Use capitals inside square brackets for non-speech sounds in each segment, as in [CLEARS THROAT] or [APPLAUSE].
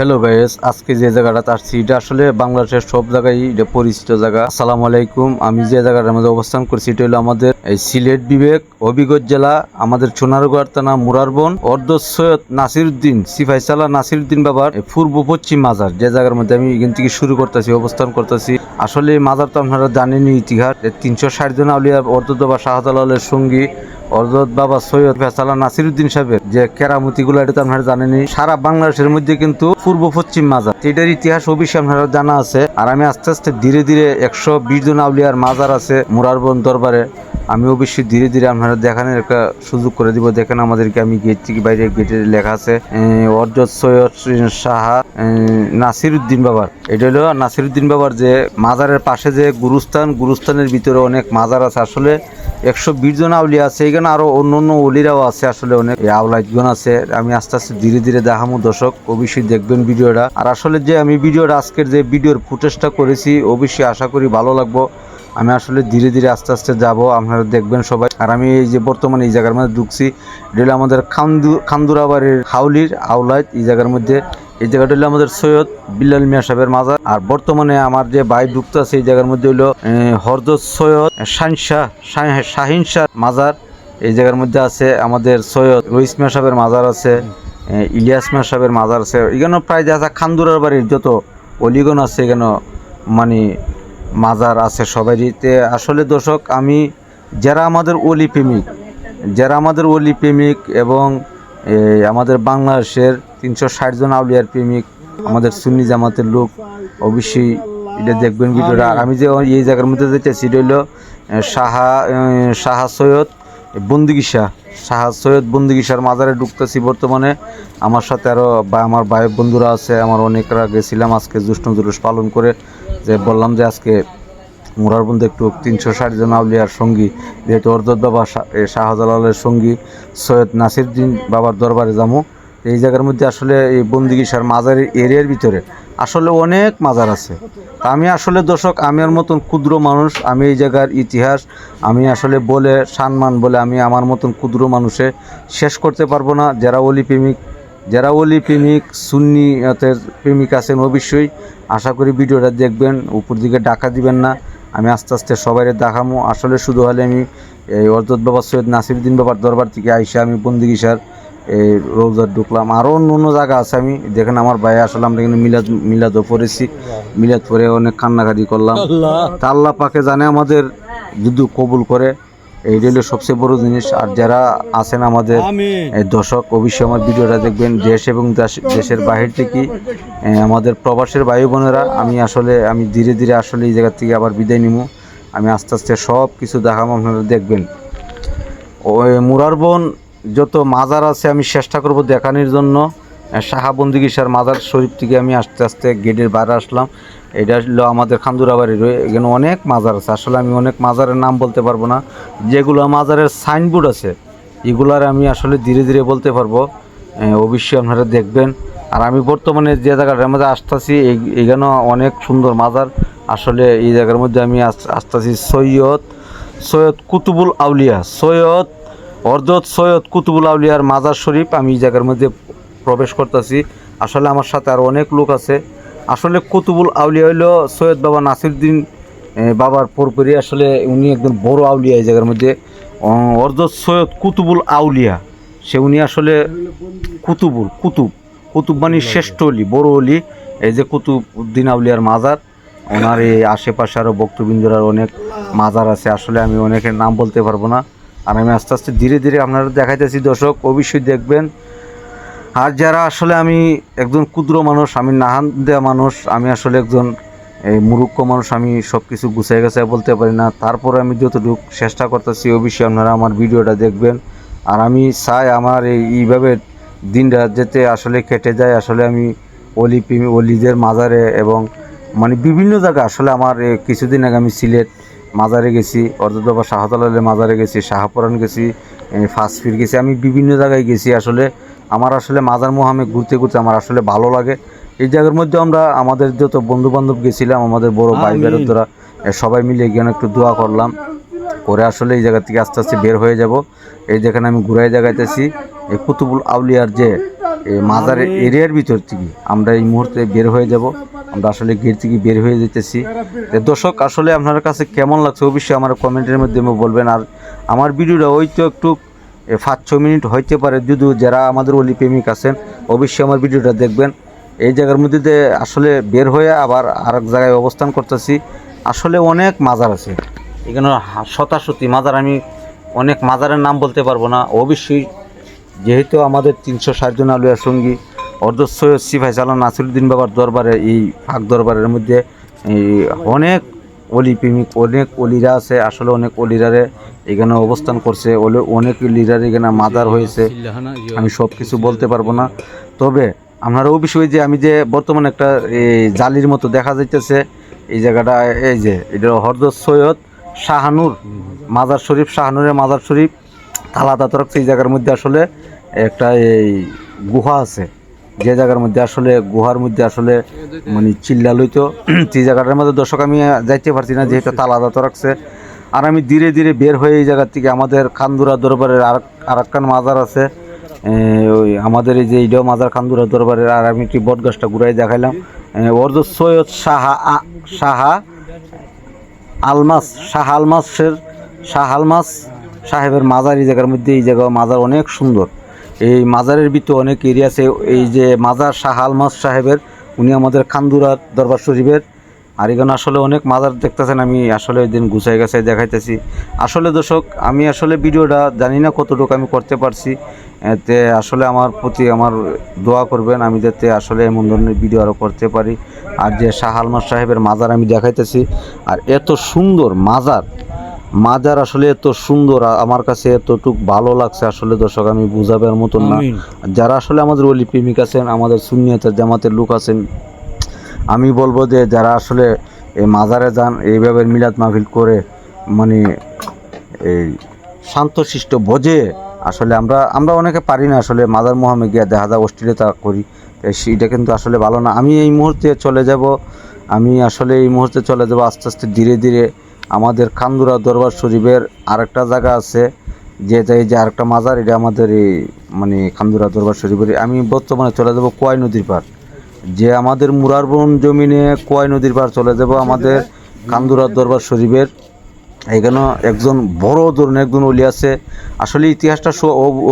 Hello guys আজকে যে জায়গাটা আসছি, এটা আসলে বাংলাদেশের সব জায়গায় এটা পরিচিত জায়গা। আসসালামু আলাইকুম, আমি যে জায়গাটার মধ্যে অবস্থান করছি, এটা হলো আমাদের এই সিলেট বিবেক, হবিগঞ্জ জেলা, আমাদের সোনারগড় থানা মুরারবন অর্ধ সৈয়দ নাসিরুদ্দিন, সিফাইসালা নাসিরুদ্দিন বাবার পূর্ব পশ্চিম মাজার, যে জায়গার মধ্যে আমি এখান থেকে শুরু করতেছি, অবস্থান করতেছি। আসলে মাজার তো আপনারা জানেনই ইতিহাস তিনশো ষাট জন আউলিয়া অর্ধদবা শাহজালালের সঙ্গী অর্জত বাবা সৈয়দ ফেসালা নাসিরুদ্দিন সাহেবের যে কেরামতি গুলো এটা তো আপনারা জানেনি সারা বাংলাদেশের মধ্যে কিন্তু পূর্ব পশ্চিম মাজার, এটার ইতিহাস অবশ্যই আপনারা জানা আছে। আর আমি আস্তে আস্তে ধীরে ধীরে একশো বিশ জন আউলিয়ার মাজার আছে মুরারবন দরবারে। আমি অবশ্যই ধীরে ধীরে আপনারা দেখানোর একটা সুযোগ করে দিব। দেখেন আমাদেরকে আমি গেট থেকে বাইরে গেটে লেখা আছে অর্জত সৈয়দ সাহা নাসির উদ্দিন বাবার। এটা হলো নাসির উদ্দিন বাবার যে মাজারের পাশে যে গুরুস্থান, গুরুস্থানের ভিতরে অনেক মাজার আছে। আসলে একশো বিশ জন আউলিয়া আছে এখানে আরও অন্য অন্য অলিরাও আছে, আসলে অনেক আউলাইটগণ আছে। আমি আস্তে আস্তে ধীরে ধীরে দেখামো দর্শক, অবশ্যই দেখবেন ভিডিওটা। আর আসলে যে আমি ভিডিওটা আজকের যে ভিডিওর ফুটেজটা করেছি, অবশ্যই আশা করি ভালো লাগবো। আমি আসলে ধীরে ধীরে আস্তে আস্তে যাব, আপনারা দেখবেন সবাই। আর আমি এই যে বর্তমানে এই জায়গার মধ্যে ঢুকছি, এটা হলো আমাদের খান্দু খান্দুরাবাড়ির হাউলির আউলাইট এই জায়গার মধ্যে। এই জায়গাটা হলো আমাদের সৈয়দ বিল্লাল মিয়া সাহেবের মাজার। আর বর্তমানে আমার যে ভাই ঢুকতে আছে এই জায়গার মধ্যে হলো হরদত সৈয়দ শাহিনশাহ শাহিন শাহ মাজার। এই জায়গার মধ্যে আছে আমাদের সৈয়দ রইস মিয়া সাহেবের মাজার আছে ইলিয়াস মিয়া সাহেবের মাজার আছে। এখানে প্রায় যা খান্দুরার বাড়ির যত অলিগন আছে এখানে মানে মাজার আছে সবাইতে আসলে দর্শক আমি যারা আমাদের অলি প্রেমিক যারা আমাদের অলি প্রেমিক এবং আমাদের বাংলাদেশের তিনশো ষাট জন আউলিয়ার প্রেমিক আমাদের সুন্নি জামাতের লোক অবশ্যই এটা দেখবেন ভিডিওটা। আমি যে এই জায়গার মধ্যে যেতে সেটা এ, সাহা সাহা সৈয়দ বন্দিগি শাহ শাহ সৈয়দ বন্দিগিসার মাজারে ঢুকতেছি বর্তমানে। আমার সাথে আরও বা আমার ভাই বন্ধুরা আছে, আমার অনেকরা গেছিলাম আজকে জুষ্ণ জুলুস পালন করে। যে বললাম যে আজকে মুরার বন্ধু একটু তিনশো ষাট জন আউলিয়ার সঙ্গী, যেহেতু অর্জত বাবা শাহজালালের সঙ্গী, সৈয়দ নাসিরদ্দিন বাবার দরবারে যাব এই জায়গার মধ্যে আসলে এই বন্দিগিসার মাজারের এরিয়ার ভিতরে আসলে অনেক মাজার আছে। আমি আসলে দর্শক আমার মতন ক্ষুদ্র মানুষ, আমি এই জায়গার ইতিহাস, আমি আসলে বলে সম্মান বলে আমি আমার মতন ক্ষুদ্র মানুষে শেষ করতে পারব না। যারা অলি প্রেমিক, যারা অলি প্রেমিক সুন্নিয়াতের প্রেমিক আছেন অবশ্যই আশা করি ভিডিওটা দেখবেন, উপর দিকে ডাকা দিবেন না। আমি আস্তে আস্তে সবাই দেখামো। আসলে শুধু হলে আমি এই অর্জত বাবা, সৈয়দ নাসিরুদ্দিন বাবার দরবার থেকে আইসা আমি বন্দিগিসার এই রোজার ঢুকলাম। আরও অন্য অন্য জায়গা আছে আমি। দেখেন আমার ভাই আসলে আমরা এখানে মিলাদ মিলাদও পড়েছি। মিলাদ পরে অনেক কান্নাকাটি করলাম। তা আল্লাহ পাকে জানে আমাদের যদি কবুল করে। এইটা হলো সবচেয়ে বড় জিনিস। আর যারা আছেন আমাদের এই দর্শক অবশ্যই আমার ভিডিওটা দেখবেন। দেশ এবং দেশ- দেশের বাহির থেকে আমাদের প্রবাসের ভাই বোনেরা। আমি আসলে আমি ধীরে ধীরে আসলে এই জায়গা থেকে আবার বিদায় নিব। আমি আস্তে আস্তে সব কিছু দেখাবো আপনারা দেখবেন। ওই মুরারবন যত মাজার আছে আমি চেষ্টা করব দেখানোর জন্য। শাহাবন্দিগিসার মাজার শরীফ থেকে আমি আস্তে আস্তে গেটের বাইরে আসলাম। এটা হলো আমাদের খান্দুরাবাড়ির এখানে অনেক মাজার আছে। আসলে আমি অনেক মাজারের নাম বলতে পারব না। যেগুলো মাজারের সাইনবোর্ড আছে, এগুলার আমি আসলে ধীরে ধীরে বলতে পারব। অবশ্যই আপনারা দেখবেন। আর আমি বর্তমানে যে জায়গাটার মধ্যে আসতেছি এখানে অনেক সুন্দর মাজার। আসলে এই জায়গার মধ্যে আমি আস- আসতেছি সৈয়দ সৈয়দ কুতুবুল আউলিয়া। সৈয়দ অর্জত সৈয়দ কুতুবুল আউলিয়ার মাজার শরীফ আমি এই জায়গার মধ্যে প্রবেশ করতেছি। আসলে আমার সাথে আর অনেক লোক আছে। আসলে কুতুবুল আউলিয়া হইল সৈয়দ বাবা নাসিরুদ্দিন বাবার পরপরই আসলে উনি একজন বড় আউলিয়া এই জায়গার মধ্যে। অর্জত সৈয়দ কুতুবুল আউলিয়া, সে উনি আসলে কুতুবুল, কুতুব কুতুব মানে শ্রেষ্ঠ অলি, বড় অলি। এই যে কুতুব উদ্দিন আউলিয়ার মাজার, ওনার এই আশেপাশে আরও ভক্তবৃন্দরার অনেক মাজার আছে। আসলে আমি অনেকের নাম বলতে পারব না। আর আমি আস্তে আস্তে ধীরে ধীরে আপনারা দেখাইতেছি, দর্শক, অবশ্যই দেখবেন। আর যারা আসলে আমি একজন ক্ষুদ্র মানুষ, আমি নাহান দেওয়া মানুষ, আমি আসলে একজন এই মুরুক্ষ মানুষ, আমি সব কিছু গুছাই গেছে বলতে পারি না। তারপরে আমি যতটুকু চেষ্টা করতেছি, অবশ্যই আপনারা আমার ভিডিওটা দেখবেন। আর আমি চাই আমার এই এইভাবে দিনটা যেতে আসলে কেটে যায়, আসলে আমি অলি প্রেমী অলিদের মাজারে এবং মানে বিভিন্ন জায়গায় আসলে আমার কিছুদিন আগে আমি সিলেট মাজারে গেছি অর্ধদবা শাহতালের মাজারে গেছি শাহপুরান গেছি ফাঁসফির গেছি। আমি বিভিন্ন জায়গায় গেছি আসলে। আমার আসলে মাজার মোহামে ঘুরতে ঘুরতে আমার আসলে ভালো লাগে। এই জায়গার মধ্যে আমরা আমাদের যত বন্ধু বান্ধব গেছিলাম আমাদের বড় ভাই। বেরোতরা সবাই মিলে গিয়ে একটু দোয়া করলাম। করে আসলে এই জায়গা থেকে আস্তে আস্তে বের হয়ে যাব। এই যেখানে আমি ঘুরাই জায়গাতেছি এই কুতুবুল আউলিয়ার যে এই মাজারের এরিয়ার ভিতর থেকে আমরা এই মুহূর্তে বের হয়ে যাব। আমরা আসলে গেট থেকে বের হয়ে যেতেছি। তো দর্শক, আসলে আপনার কাছে কেমন লাগছে অবশ্যই আমার কমেন্টের মাধ্যমে বলবেন। আর আমার ভিডিওটা ওই তো একটু পাঁচ ছ মিনিট হইতে পারে, যদিও যারা আমাদের অলি প্রেমিক আছেন, অবশ্যই আমার ভিডিওটা দেখবেন। এই জায়গার মধ্যে আসলে বের হয়ে আবার আরেক জায়গায় অবস্থান করতেছি। আসলে অনেক মাজার আছে। এখানে শতাশতি মাজার, আমি অনেক মাজারের নাম বলতে পারব না। অবশ্যই যেহেতু আমাদের তিনশো ষাট জন সঙ্গী অর্ধ সৈয়দ সিফাই সালাম নাসিরুদ্দিন বাবার দরবারে, এই ফাঁক দরবারের মধ্যে, এই অনেক অলি প্রেমিক, অনেক অলিরা আছে, আসলে অনেক অলিরারে এখানে অবস্থান করছে অনেক লিডার এখানে মাদার হয়েছে। আমি সব কিছু বলতে পারব না। তবে আপনারা অবশ্যই যে, আমি যে বর্তমানে একটা এই জালির মতো দেখা যাইতেছে, এই জায়গাটা, এই যে, এটা হরদর সৈয়দ শাহানুর মাজার শরীফ, শাহানুরের মাজার শরীফ তালাদা তরফ এই জায়গার মধ্যে আসলে একটা, এই গুহা আছে। যে জায়গার মধ্যে আসলে, গুহার মধ্যে আসলে মানে চিল্লা লইতো, [CLEARS THROAT] সেই জায়গাটার মধ্যে দর্শক আমি যাইতে পারছি না, যেহেতু তালাদা তো রাখছে। আর আমি ধীরে ধীরে বের হয়ে এই জায়গার থেকে আমাদের খান্দুরা দরবারের আর আরেকখান মাজার আছে। ওই আমাদের এই যে ইডো মাজার খান্দুরা দরবারের আর আমি একটি বট গাছটা ঘুরাই দেখাইলাম। যে সৈয়দ আ- সাহা আলমাস, শাহ আলমাসের, শাহ আলমাস সাহেবের মাজার এই জায়গার মধ্যে এই জায়গা, মাজার অনেক সুন্দর। এই মাজারের ভিতরে অনেক এরিয়া আছে। এই যে মাজার শাহ আলমাস সাহেবের, উনি আমাদের খান্দুরা দরবার শরীফের। আর এখানে আসলে অনেক মাজার দেখতেছেন, আমি আসলে ওই দিন গুছাই গেছে দেখাইতেছি। আসলে দর্শক, আমি আসলে ভিডিওটা জানি না কতটুকু আমি করতে পারছি। এতে আসলে আমার প্রতি আমার দোয়া করবেন, আমি যাতে আসলে এমন ধরনের ভিডিও আরও করতে পারি। আর যে শাহ আলমাস সাহেবের মাজার আমি দেখাইতেছি, আর এত সুন্দর মাজার মাজার আসলে এত সুন্দর আমার কাছে এতটুক ভালো লাগছে আসলে দর্শক আমি বুঝাবার মতন না। যারা আসলে আমাদের অলি প্রেমিক আছেন আমাদের সুন্নিয়তের জামাতের লোক আছেন আমি বলব যে যারা আসলে এই মাজারে যান এইভাবে মিলাদ মাহফিল করে মানে এই শান্তশিষ্ট বোঝে আসলে আমরা আমরা অনেকে পারি না আসলে মাদার মোহামে গিয়া দেখা যায় অস্থিরতা করি। তো সেইটা কিন্তু আসলে ভালো না। আমি এই মুহূর্তে চলে যাব আমি আসলে এই মুহূর্তে চলে যাব আস্তে আস্তে ধীরে ধীরে আমাদের খান্দুরা দরবার শরীফের আরেকটা জায়গা আছে, যে এই যে আরেকটা মাজার, এটা আমাদের এই মানে খান্দুরা দরবার শরীফের। আমি বর্তমানে চলে যাব কোয়াই নদীর পার যে আমাদের মুরারবন জমিনে কোয়াই নদীর পার চলে যাব আমাদের কান্দুরা দরবার শরীফের। এখানে একজন বড় ধরনের একজন অলি আছে। আসলে ইতিহাসটা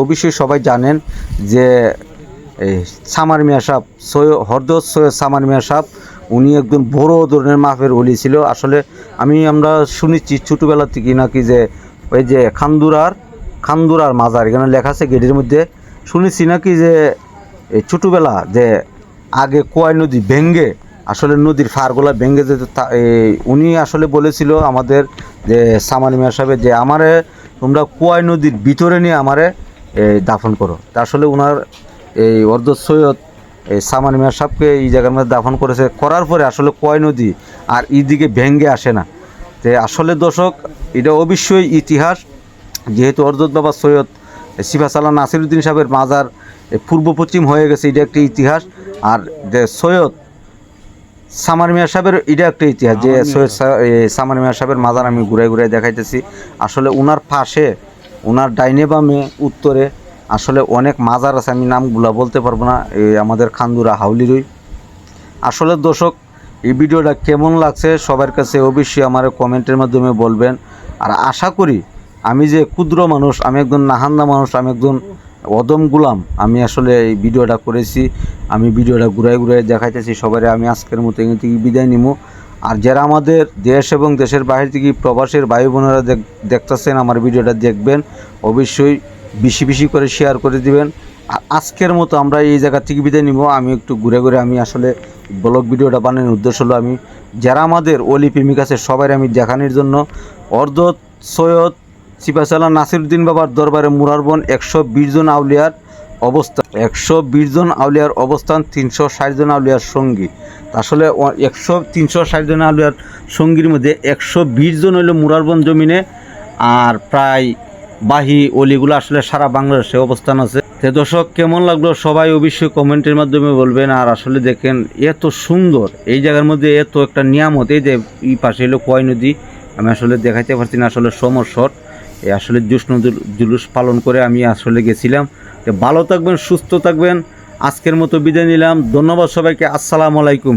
অবশ্যই সবাই জানেন যে, এই সামার মিয়া সাহ সৈয় হরদত সৈয়দ সামার মিয়া সাহ উনি একজন বড় ধরনের মাফের অলি ছিল। আসলে আমি, আমরা শুনেছি ছোটোবেলা থেকে নাকি যে ওই যে খান্দুরার খান্দুরার মাজার, এখানে লেখা আছে গেটের মধ্যে। শুনেছি নাকি যে, এই ছোটোবেলা যে আগে কোয়াই নদী ভেঙ্গে, আসলে নদীর ফারগুলা ভেঙ্গে যেতে উনি আসলে বলেছিল আমাদের যে, সামানি মিয়া সাহেব, যে আমারে তোমরা কোয়াই নদীর ভিতরে নিয়ে আমারে দাফন করো। তা আসলে ওনার এই অর্ধ সৈয়দ এই সামানি মিয়া সাহেবকে এই জায়গার মধ্যে দাফন করেছে। করার পরে আসলে কয় নদী আর এইদিকে ভেঙ্গে আসে না। তে আসলে দর্শক এটা অবশ্যই ইতিহাস। যেহেতু অর্জত বাবা সৈয়দ সিফা সাল্লাহ নাসিরুদ্দিন সাহেবের মাজার পূর্ব পশ্চিম হয়ে গেছে এটা একটি ইতিহাস। আর যে সৈয়দ সামার মিয়া সাহেবের এটা একটা ইতিহাস। যে সৈয়দ সামার মিয়া সাহেবের মাজার আমি ঘুরাই ঘুরাই দেখাইতেছি। আসলে ওনার পাশে ওনার ডাইনে বামে উত্তরে আসলে অনেক মাজার আছে, আমি নামগুলা বলতে পারব না, এই আমাদের খান্দুরা হাউলিরই। আসলে দর্শক, এই ভিডিওটা কেমন লাগছে সবার কাছে অবশ্যই আমার কমেন্টের মাধ্যমে বলবেন। আর আশা করি, আমি যে ক্ষুদ্র মানুষ, আমি একজন নাহান্দা মানুষ, আমি একজন অদম গুলাম, আমি আসলে এই ভিডিওটা করেছি, আমি ভিডিওটা ঘুরাই ঘুরাই দেখাইতেছি সবাই আমি আজকের মতো এখান থেকে বিদায় নিব আর যারা আমাদের দেশ এবং দেশের বাইরে থেকে প্রবাসের ভাই বোনেরা দেখ, দেখতেছেন, আমার ভিডিওটা দেখবেন, অবশ্যই বেশি বেশি করে শেয়ার করে দিবেন। আর আজকের মতো আমরা এই জায়গা থেকে বিদায় নিব। আমি একটু ঘুরে ঘুরে আমি আসলে ব্লগ ভিডিওটা বানানোর উদ্দেশ্য হলো আমি, যারা আমাদের অলি প্রেমিক আছে সবাই আমি দেখানোর জন্য অর্ধ সৈয়দ সিপাশালা নাসিরুদ্দিন বাবার দরবারে মুরারবন একশো বিশ জন আউলিয়ার অবস্থান, একশো বিশ জন আউলিয়ার অবস্থান, তিনশো ষাট জন আউলিয়ার সঙ্গী। আসলে একশো, তিনশো ষাট জন আউলিয়ার সঙ্গীর মধ্যে একশো বিশ জন হইল মুরারবন জমিনে, আর প্রায় বাহি অলিগুলো আসলে সারা বাংলাদেশে অবস্থান আছে। তো দর্শক, কেমন লাগল সবাই অবশ্যই কমেন্টের মাধ্যমে বলবেন। আর আসলে দেখেন, এত সুন্দর, এই জায়গার মধ্যে এত একটা নিয়ামত, এই যে এই পাশে হলো কয় নদী, আমি আসলে দেখাইতে পারছি না আসলে সমর শট এই আসলে জুষ্ণ জুলুস পালন করে আমি আসলে গেছিলাম। তো ভালো থাকবেন, সুস্থ থাকবেন। আজকের মতো বিদায় নিলাম। ধন্যবাদ সবাইকে। আসসালামু আলাইকুম।